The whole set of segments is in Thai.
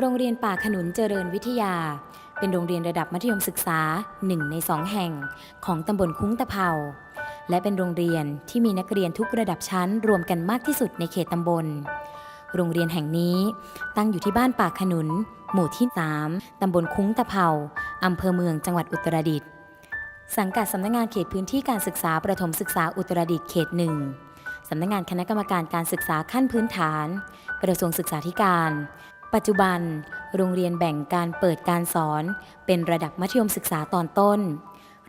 โรงเรียนป่าขนุนเจริญวิทยา เป็นโรงเรียนระดับมัธยมศึกษาหนึ่งในสองแห่งของตำบลคุ้งตะเภาและเป็นโรงเรียนที่มีนักเรียนทุกระดับชั้นรวมกันมากที่สุดในเขตตำบล โรงเรียนแห่งนี้ตั้งอยู่ที่บ้านป่าขนุน หมู่ที่ 3 ตำบลคุ้งตะเภาอำเภอเมืองจังหวัดอุตรดิตถ์ สังกัดสำนักงานเขตพื้นที่การศึกษาประถมศึกษาอุตรดิตถ์เขตหนึ่งสำนักงานคณะกรรมการการศึกษาขั้นพื้นฐาน กระทรวงศึกษาธิการ ปัจจุบัน โรงเรียนแบ่งการเปิดการสอน เป็นระดับมัธยมศึกษาตอนต้น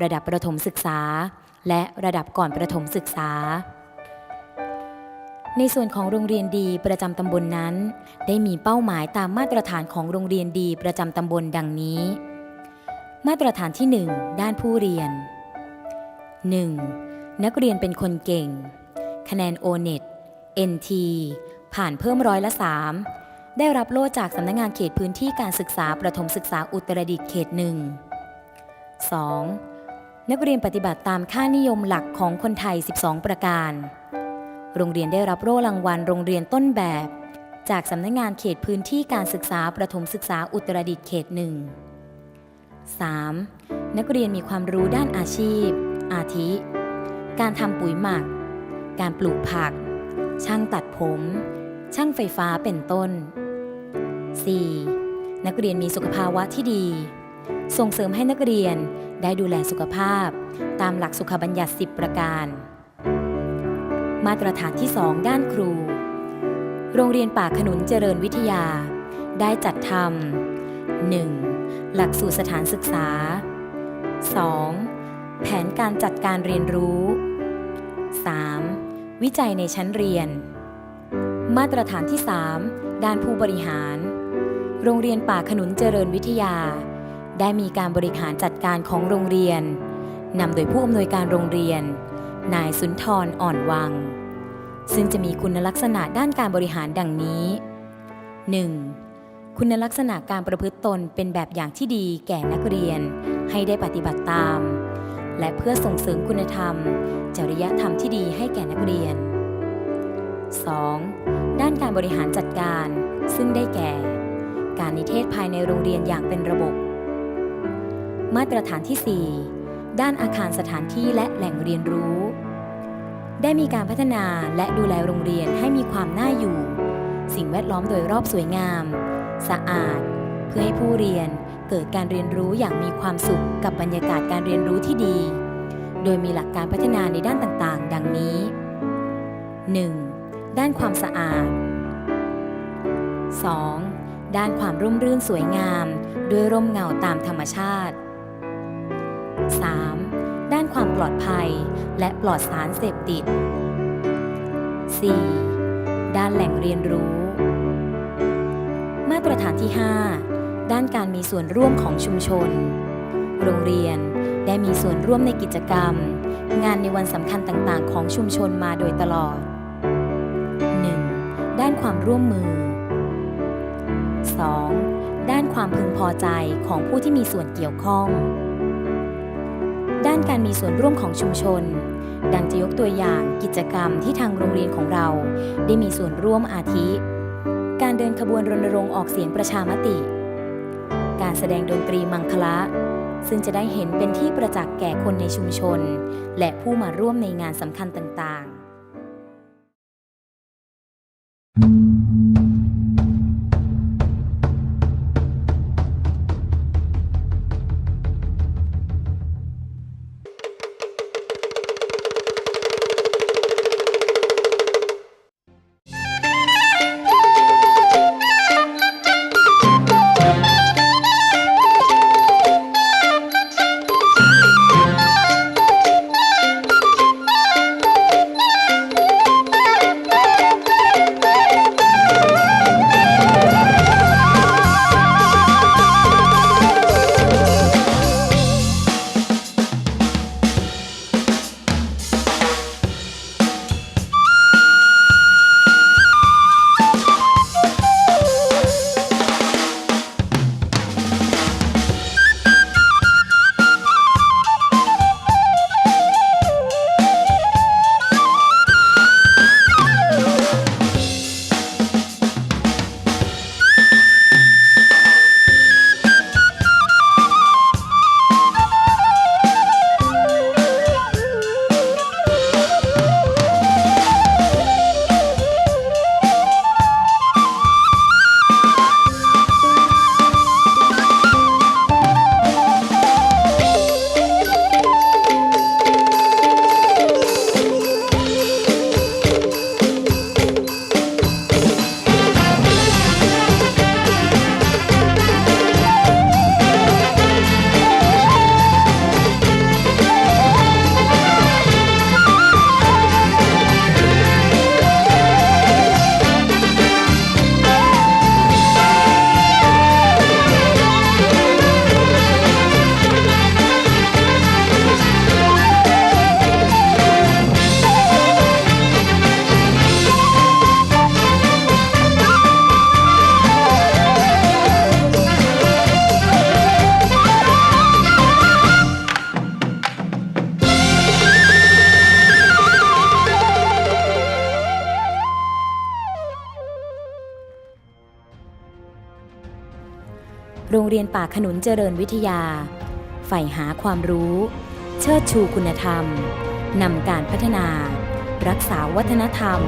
ระดับประถมศึกษา และระดับก่อนประถมศึกษา ในส่วนของโรงเรียนดีประจำตำบลนนั้น ได้มีเป้าหมายตามมาตรฐานของโรงเรียนดีประจำตำบลดังนี้ มาตรฐานที่ 1 ด้านผู้เรียน 1. นักเรียนเป็นคนเก่ง คะแนน O-NET NT ผ่านเพิ่มร้อยละ3 ได้รับโล่จากสำนักงงานเขตพื้นที่การศึกษาประถมศึกษาอุตรดิตถ์เขตหนึ่ง 2. นักเรียนปฏิบัติตามค่านิยมหลักของคนไทย 12 ประการ โรงเรียนได้รับโล่รางวัลโรงเรียนต้นแบบ จากสำนักงงานเขตพื้นที่การศึกษาประถมศึกษาอุตรดิตถ์เขตหนึ่ง 3. นักเรียนมีความรู้ด้านอาชีพ อาทิ การทำปุ๋ยหมัก การปลูกผัก ช่างตัดผม ช่างไฟฟ้าเป็นต้น 4. นักเรียนมีสุขภาวะที่ดี ส่งเสริมให้นักเรียนได้ดูแลสุขภาพ ตามหลักสุขบัญญัติ 10 ประการ มาตรฐานที่ 2 ด้านครู โรงเรียนป่าขนุนเจริญวิทยา ได้จัดทำ 1. หลักสูตรสถานศึกษา 2. แผนการจัดการเรียนรู้ 3. วิจัยในชั้นเรียน มาตรฐานที่ 3 ด้านผู้บริหาร โรงเรียนป่าขนุนเจริญวิทยา ได้มีการบริหารจัดการของโรงเรียนนำโดยผู้อำนวยการโรงเรียน นายสุนทรอ่อนวัง ซึ่งจะมีคุณลักษณะด้านการบริหารดังนี้ 1. คุณลักษณะการประพฤติตนเป็นแบบอย่างที่ดีแก่นักเรียน ให้ได้ปฏิบัติตาม และเพื่อส่งเสริมคุณธรรม จริยธรรมที่ดีให้แก่นักเรียน 2. ด้านการบริหารจัดการซึ่งได้แก่ การนิเทศภายในโรงเรียนอย่างเป็นระบบ มาตรฐานที่ 4 ด้านอาคารสถานที่และแหล่งเรียนรู้ ได้มีการพัฒนาและดูแลโรงเรียนให้มีความน่าอยู่ สิ่งแวดล้อมโดยรอบสวยงาม สะอาด เพื่อให้ผู้เรียนเกิดการเรียนรู้อย่างมีความสุขกับบรรยากาศการเรียนรู้ที่ดี โดยมีหลักการพัฒนาในด้านต่างๆ ดังนี้ 1. ด้านความสะอาด 2. ด้านความร่มรื่นสวยงาม ด้วยร่มเงาตามธรรมชาติ 3. ด้านความปลอดภัย และปลอดสารเสพติด 4. ด้านแหล่งเรียนรู้ มาตรฐานที่ 5 ด้านการมีส่วนร่วมของชุมชน โรงเรียนได้มีส่วนร่วมในกิจกรรม งานในวันสำคัญต่างๆ ของชุมชนมาโดยตลอด 1. ด้านความร่วมมือ 2. ด้านความพึงพอใจของผู้ที่มีส่วนเกี่ยวข้อง ด้านการมีส่วนร่วมของชุมชน ดังจะยกตัวอย่างกิจกรรมที่ทางโรงเรียนของเรา ได้มีส่วนร่วมอาทิ การเดินขบวนรณรงค์ออกเสียงประชามติ การแสดงดนตรีมังคละ ซึ่งจะได้เห็นเป็นที่ประจักษ์แก่คนในชุมชน และผู้มาร่วมในงานสำคัญต่างๆ รงเรียนป่าขนุนเจริญวิทยา ใฝ่หาความรู้ เชิดชูคุณธรรม นำการพัฒนา รักษาวัฒนธรรม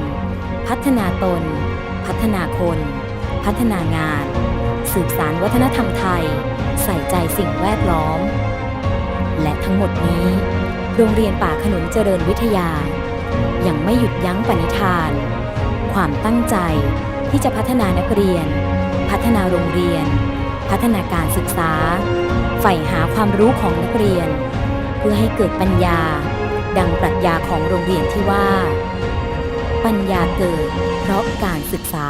พัฒนาตน พัฒนาคน พัฒนางาน สืบสารวัฒนธรรมไทย ใส่ใจสิ่งแวดล้อม และทั้งหมดนี้ โรงเรียนป่าขนุนเจริญวิทยา ยังไม่หยุดยั้งปณิธาน ความตั้งใจที่จะพัฒนานักเรียน พัฒนาโรงเรียน พัฒนาการศึกษา ใฝ่หาความรู้ของนักเรียน เพื่อให้เกิดปัญญา ดังปรัชญาของโรงเรียนที่ว่า ปัญญาเกิดเพราะการศึกษา